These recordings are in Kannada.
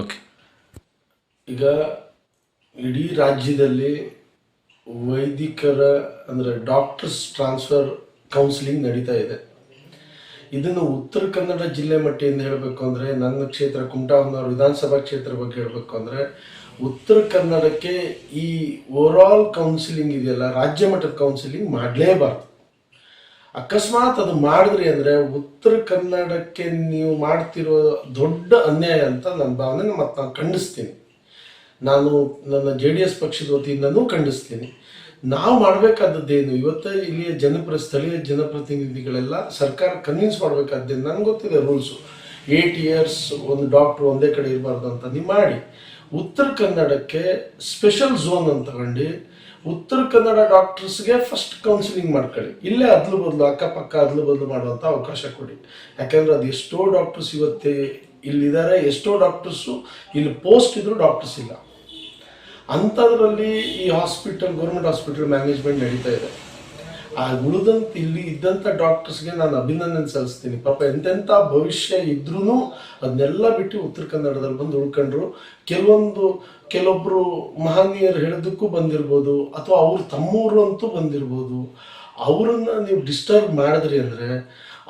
ಓಕೆ ಈಗ ಇಡೀ ರಾಜ್ಯದಲ್ಲಿ ವೈದಿಕರ ಅಂದರೆ ಡಾಕ್ಟರ್ಸ್ ಟ್ರಾನ್ಸ್ಫರ್ ಕೌನ್ಸಿಲಿಂಗ್ ನಡೀತಾ ಇದೆ. ಇದನ್ನು ಉತ್ತರ ಕನ್ನಡ ಜಿಲ್ಲೆ ಮಟ್ಟಿಯಿಂದ ಹೇಳಬೇಕು ಅಂದರೆ, ನನ್ನ ಕ್ಷೇತ್ರ ಕುಮಟಾವನವರ ವಿಧಾನಸಭಾ ಕ್ಷೇತ್ರ ಬಗ್ಗೆ ಹೇಳಬೇಕು ಅಂದರೆ, ಉತ್ತರ ಕನ್ನಡಕ್ಕೆ ಈ ಓವರಾಲ್ ಕೌನ್ಸಿಲಿಂಗ್ ಇದೆಯಲ್ಲ, ರಾಜ್ಯ ಮಟ್ಟದ ಕೌನ್ಸಿಲಿಂಗ್ ಮಾಡಲೇಬಾರ್ದು. ಅಕಸ್ಮಾತ್ ಅದು ಮಾಡಿದ್ರಿ ಅಂದರೆ ಉತ್ತರ ಕನ್ನಡಕ್ಕೆ ನೀವು ಮಾಡ್ತಿರೋ ದೊಡ್ಡ ಅನ್ಯಾಯ ಅಂತ ನನ್ನ ಭಾವನೆ ಮತ್ತು ನಾನು ಖಂಡಿಸ್ತೀನಿ. ನಾನು ನನ್ನ ಜೆ ಡಿ ಎಸ್ ಪಕ್ಷದ ವತಿಯಿಂದನೂ ಖಂಡಿಸ್ತೀನಿ. ನಾವು ಮಾಡಬೇಕಾದದ್ದೇನು? ಇವತ್ತು ಇಲ್ಲಿಯ ಜನಪ್ರ ಸ್ಥಳೀಯ ಜನಪ್ರತಿನಿಧಿಗಳೆಲ್ಲ ಸರ್ಕಾರ ಕನ್ವಿನ್ಸ್ ಮಾಡಬೇಕಾದ್ದೇನು ನನಗೆ ಗೊತ್ತಿದೆ ರೂಲ್ಸು ಏಟ್ ಇಯರ್ಸ್ ಒಂದು ಡಾಕ್ಟ್ರು ಒಂದೇ ಕಡೆ ಇರಬಾರ್ದು ಅಂತ ನೀವು ಮಾಡಿ. ಉತ್ತರ ಕನ್ನಡಕ್ಕೆ ಸ್ಪೆಷಲ್ ಝೋನ್ ಅಂತ ತಗೊಂಡು ಉತ್ತರ ಕನ್ನಡ ಡಾಕ್ಟರ್ಸ್ಗೆ ಫಸ್ಟ್ ಕೌನ್ಸಿಲಿಂಗ್ ಮಾಡ್ಕೊಳ್ಳಿ. ಇಲ್ಲೇ ಅದ್ಲು ಬದಲು, ಅಕ್ಕಪಕ್ಕ ಅದ್ಲು ಬದಲು ಮಾಡುವಂಥ ಅವಕಾಶ ಕೊಡಿ. ಯಾಕಂದ್ರೆ ಅದು ಎಷ್ಟೋ ಡಾಕ್ಟರ್ಸ್ ಇವತ್ತೆ ಇಲ್ಲಿದ್ದಾರೆ, ಎಷ್ಟೋ ಡಾಕ್ಟರ್ಸು ಇಲ್ಲಿ ಪೋಸ್ಟ್ ಇದ್ದರೂ ಡಾಕ್ಟರ್ಸ್ ಇಲ್ಲ. ಅಂಥದ್ರಲ್ಲಿ ಈ ಹಾಸ್ಪಿಟಲ್ ಗೌರ್ಮೆಂಟ್ ಹಾಸ್ಪಿಟಲ್ ಮ್ಯಾನೇಜ್ಮೆಂಟ್ ನಡೀತಾ ಇದೆ. ಆ ಉಳಿದಂತ ಇಲ್ಲಿ ಇದ್ದಂಥ ಡಾಕ್ಟರ್ಸ್ಗೆ ನಾನು ಅಭಿನಂದನೆ ಸಲ್ಲಿಸ್ತೀನಿ. ಪಾಪ ಎಂತೆಂಥ ಭವಿಷ್ಯ ಇದ್ರೂ ಅದನ್ನೆಲ್ಲ ಬಿಟ್ಟು ಉತ್ತರ ಕನ್ನಡದಲ್ಲಿ ಬಂದು ಉಳ್ಕೊಂಡ್ರು. ಕೆಲವೊಂದು ಕೆಲವೊಬ್ಬರು ಮಹನೀಯರು ಹೇಳೋದಕ್ಕೂ ಬಂದಿರ್ಬೋದು, ಅಥವಾ ಅವ್ರ ತಮ್ಮೂರು ಅಂತೂ ಬಂದಿರ್ಬೋದು. ಅವರನ್ನು ನೀವು ಡಿಸ್ಟರ್ಬ್ ಮಾಡಿದ್ರಿ ಅಂದರೆ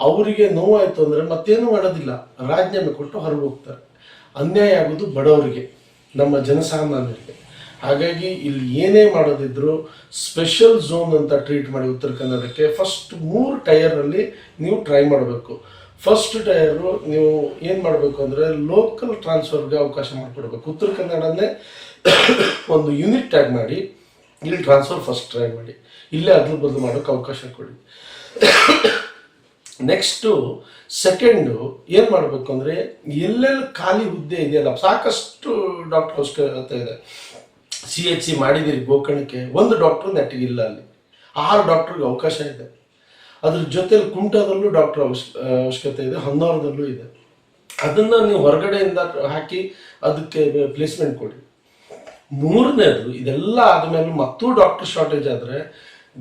ಅವರಿಗೆ ನೋವಾಯಿತು ಅಂದರೆ ಮತ್ತೇನು ಮಾಡೋದಿಲ್ಲ. ರಾಜೀನಾಮೆ ಕೊಟ್ಟು ಹೊರಗೆ ಹೋಗ್ತಾರೆ. ಅನ್ಯಾಯ ಆಗೋದು ಬಡವರಿಗೆ, ನಮ್ಮ ಜನಸಾಮಾನ್ಯರಿಗೆ. ಹಾಗಾಗಿ ಇಲ್ಲಿ ಏನೇ ಮಾಡೋದಿದ್ರು ಸ್ಪೆಷಲ್ ಝೋನ್ ಅಂತ ಟ್ರೀಟ್ ಮಾಡಿ ಉತ್ತರ ಕನ್ನಡಕ್ಕೆ ಫಸ್ಟ್ ಮೂರು ಟೈರಲ್ಲಿ ನೀವು ಟ್ರೈ ಮಾಡಬೇಕು. ಫಸ್ಟ್ ಟೈರು ನೀವು ಏನು ಮಾಡಬೇಕು ಅಂದರೆ ಲೋಕಲ್ ಟ್ರಾನ್ಸ್ಫರ್ಗೆ ಅವಕಾಶ ಮಾಡಿಕೊಡ್ಬೇಕು. ಉತ್ತರ ಕನ್ನಡನೇ ಒಂದು ಯೂನಿಟ್ ಟ್ಯಾಗ್ ಮಾಡಿ, ಇಲ್ಲಿ ಟ್ರಾನ್ಸ್ಫರ್ ಫಸ್ಟ್ ಟ್ರೈ ಮಾಡಿ. ಇಲ್ಲೇ ಅದ್ರ ಬದಲು ಮಾಡೋಕ್ಕೆ ಅವಕಾಶ ಕೊಡಿ. ನೆಕ್ಸ್ಟು ಸೆಕೆಂಡು ಏನು ಮಾಡಬೇಕು ಅಂದರೆ ಎಲ್ಲೆಲ್ಲಿ ಖಾಲಿ ಹುದ್ದೆ ಇದೆಯಲ್ಲ, ಸಾಕಷ್ಟು ಡಾಕ್ಟರ್ ಅವಶ್ಯಕತೆ ಇದೆ. ಸಿ ಎಚ್ ಸಿ ಮಾಡಿದ್ದೀರಿ ಗೋಕರ್ಣಕ್ಕೆ, ಒಂದು ಡಾಕ್ಟ್ರು ನೆಟ್ಟಿಗೆ ಇಲ್ಲ ಅಲ್ಲಿ. ಆರು ಡಾಕ್ಟ್ರಿಗೆ ಅವಕಾಶ ಇದೆ. ಅದ್ರ ಜೊತೆಲಿ ಕುಮಟಾದಲ್ಲೂ ಡಾಕ್ಟರ್ ಅವಶ್ಯ, ಅವಶ್ಯಕತೆ ಇದೆ ಹೊನ್ನಾವರದಲ್ಲೂ ಇದೆ. ಅದನ್ನು ನೀವು ಹೊರಗಡೆಯಿಂದ ಹಾಕಿ ಅದಕ್ಕೆ ಪ್ಲೇಸ್ಮೆಂಟ್ ಕೊಡಿ. ಮೂರನೇದು, ಇದೆಲ್ಲ ಆದಮೇಲೆ ಮತ್ತೂ ಡಾಕ್ಟರ್ ಶಾರ್ಟೇಜ್ ಆದರೆ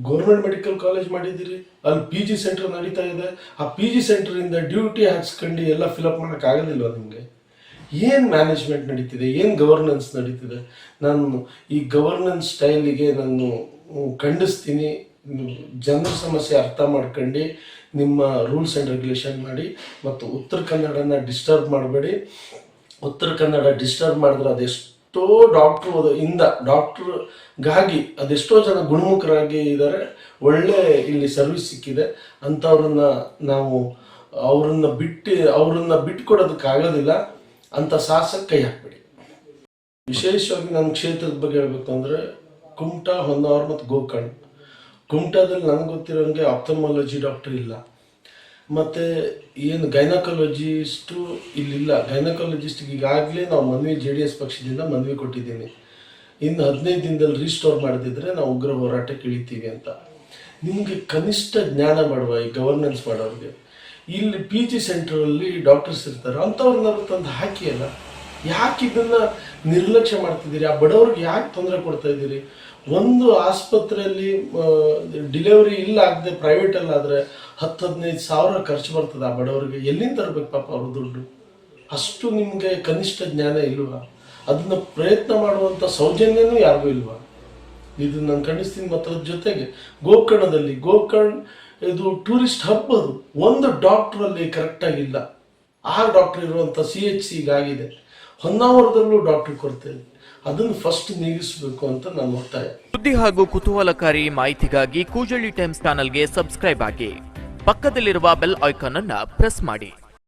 ಗೌರ್ಮೆಂಟ್ ಮೆಡಿಕಲ್ ಕಾಲೇಜ್ ಮಾಡಿದ್ದೀರಿ, ಅಲ್ಲಿ ಪಿ ಜಿ ಸೆಂಟರ್ ನಡೀತಾ ಇದೆ. ಆ ಪಿ ಜಿ ಸೆಂಟರಿಂದ ಡ್ಯೂಟಿ ಹಾಕ್ಸ್ಕೊಂಡು ಎಲ್ಲ ಫಿಲಪ್ ಮಾಡೋಕ್ಕಾಗೋದಿಲ್ವ ನಿಮಗೆ? ಏನು ಮ್ಯಾನೇಜ್ಮೆಂಟ್ ನಡೀತಿದೆ? ಏನು ಗವರ್ನೆನ್ಸ್ ನಡೀತಿದೆ? ನಾನು ಈ ಗವರ್ನೆನ್ಸ್ ಸ್ಟೈಲಿಗೆ ನಾನು ಖಂಡಿಸ್ತೀನಿ. ಜನರ ಸಮಸ್ಯೆ ಅರ್ಥ ಮಾಡ್ಕೊಂಡು ನಿಮ್ಮ ರೂಲ್ಸ್ ಆ್ಯಂಡ್ ರೆಗ್ಯುಲೇಷನ್ ಮಾಡಿ ಮತ್ತು ಉತ್ತರ ಕನ್ನಡನ ಡಿಸ್ಟರ್ಬ್ ಮಾಡಬೇಡಿ. ಉತ್ತರ ಕನ್ನಡ ಡಿಸ್ಟರ್ಬ್ ಮಾಡಿದ್ರೆ ಅದೆಷ್ಟೋ ಡಾಕ್ಟ್ರು ಇಂದ ಡಾಕ್ಟ್ರ್ಗಾಗಿ ಅದೆಷ್ಟೋ ಜನ ಗುಣಮುಖರಾಗಿ ಇದ್ದಾರೆ. ಒಳ್ಳೆ ಇಲ್ಲಿ ಸರ್ವಿಸ್ ಸಿಕ್ಕಿದೆ. ಅಂಥವ್ರನ್ನ ನಾವು ಅವ್ರನ್ನ ಬಿಟ್ಟು ಅವ್ರನ್ನ ಬಿಟ್ಕೊಡೋದಕ್ಕಾಗೋದಿಲ್ಲ. ಅಂಥ ಸಾಹಸಕ್ಕೆ ಕೈ ಹಾಕ್ಬಿಡಿ. ವಿಶೇಷವಾಗಿ ನನ್ನ ಕ್ಷೇತ್ರದ ಬಗ್ಗೆ ಹೇಳ್ಬೇಕು ಅಂದರೆ ಕುಮಟಾ, ಹೊನ್ನಾವರ್ ಮತ್ತು ಗೋಕರ್ಣ. ಕುಮಟಾದಲ್ಲಿ ನನಗೆ ಗೊತ್ತಿರೋಂಗೆ ಆಪ್ತಮಾಲಜಿ ಡಾಕ್ಟರ್ ಇಲ್ಲ. ಮತ್ತು ಏನು ಗೈನಕಾಲಜಿಸ್ಟು ಇಲ್ಲಿಲ್ಲ. ಗೈನಕಾಲಜಿಸ್ಟ್ಗೆ ಈಗಾಗಲೇ ನಾವು ಮನವಿ ಜೆ ಡಿ ಎಸ್ ಪಕ್ಷದಿಂದ ಮನವಿ ಕೊಟ್ಟಿದ್ದೀನಿ ಇನ್ನು ಹದಿನೈದು ದಿನದಲ್ಲಿ ರೀಸ್ಟೋರ್ ಮಾಡದಿದ್ರೆ ನಾವು ಉಗ್ರ ಹೋರಾಟಕ್ಕೆ ಇಳಿತೀವಿ ಅಂತ. ನಿಮಗೆ ಕನಿಷ್ಠ ಜ್ಞಾನ ಮಾಡುವ ಈ ಗವರ್ನೆನ್ಸ್ ಮಾಡೋರಿಗೆ ಇಲ್ಲಿ ಪಿ ಜಿ ಸೆಂಟ್ರಲ್ಲಿ ಡಾಕ್ಟರ್ಸ್ ಇರ್ತಾರೆ. ಅಂಥವ್ರನ್ನ ತಂದು ಹಾಕಿ ಅಲ್ಲ? ಯಾಕೆ ಇದನ್ನ ನಿರ್ಲಕ್ಷ್ಯ ಮಾಡ್ತಿದ್ದೀರಿ? ಆ ಬಡವ್ರಿಗೆ ಯಾಕೆ ತೊಂದರೆ ಕೊಡ್ತಾ ಇದ್ದೀರಿ? ಒಂದು ಆಸ್ಪತ್ರೆಯಲ್ಲಿ ಡಿಲೆವರಿ ಇಲ್ಲ ಆಗದೆ ಪ್ರೈವೇಟಲ್ಲಾದರೆ ಹತ್ತು ಹದಿನೈದು ಸಾವಿರ ಖರ್ಚು ಬರ್ತದೆ ಆ ಬಡವರಿಗೆ. ಎಲ್ಲಿಂದ ತರಬೇಕು ಪಾಪ ಅವ್ರ ದುಡ್ಡು? ಅಷ್ಟು ನಿಮಗೆ ಕನಿಷ್ಠ ಜ್ಞಾನ ಇಲ್ವಾ? ಅದನ್ನ ಪ್ರಯತ್ನ ಮಾಡುವಂಥ ಸೌಜನ್ಯನೂ ಯಾರಿಗೂ ಇಲ್ವಾ? ಇದು ನಾನು ಖಂಡಿಸ್ತೀನಿ ಮತ್ತು ಜೊತೆಗೆ ಗೋಕರ್ಣದಲ್ಲಿ, ಗೋಕರ್ಣ ಇದು ಟೂರಿಸ್ಟ್ ಹಬ್ ಅದು. ಒಂದು ಡಾಕ್ಟ್ರಲ್ಲಿ ಕರೆಕ್ಟಾಗಿಲ್ಲ ಆರು ಡಾಕ್ಟರ್ ಇರುವಂಥ ಸಿ ಎಚ್ ಸಿಗಾಗಿದೆ ಹೊನ್ನಾವರದಲ್ಲೂ ಡಾಕ್ಟರ್ ಕೊರತೆ ಅದನ್ನು ಫಸ್ಟ್ ನೀಗಿಸಬೇಕು ಅಂತ ನಾನು ಒತ್ತಾಯ ಸುದ್ದಿ ಹಾಗೂ ಕುತೂಹಲಕಾರಿ ಮಾಹಿತಿಗಾಗಿ ಕೂಜಳ್ಳಿ ಟೈಮ್ಸ್ ಚಾನಲ್ಗೆ ಸಬ್ಸ್ಕ್ರೈಬ್ ಆಗಿ. ಪಕ್ಕದಲ್ಲಿರುವ ಬೆಲ್ ಐಕಾನ್ ಅನ್ನ ಪ್ರೆಸ್ ಮಾಡಿ.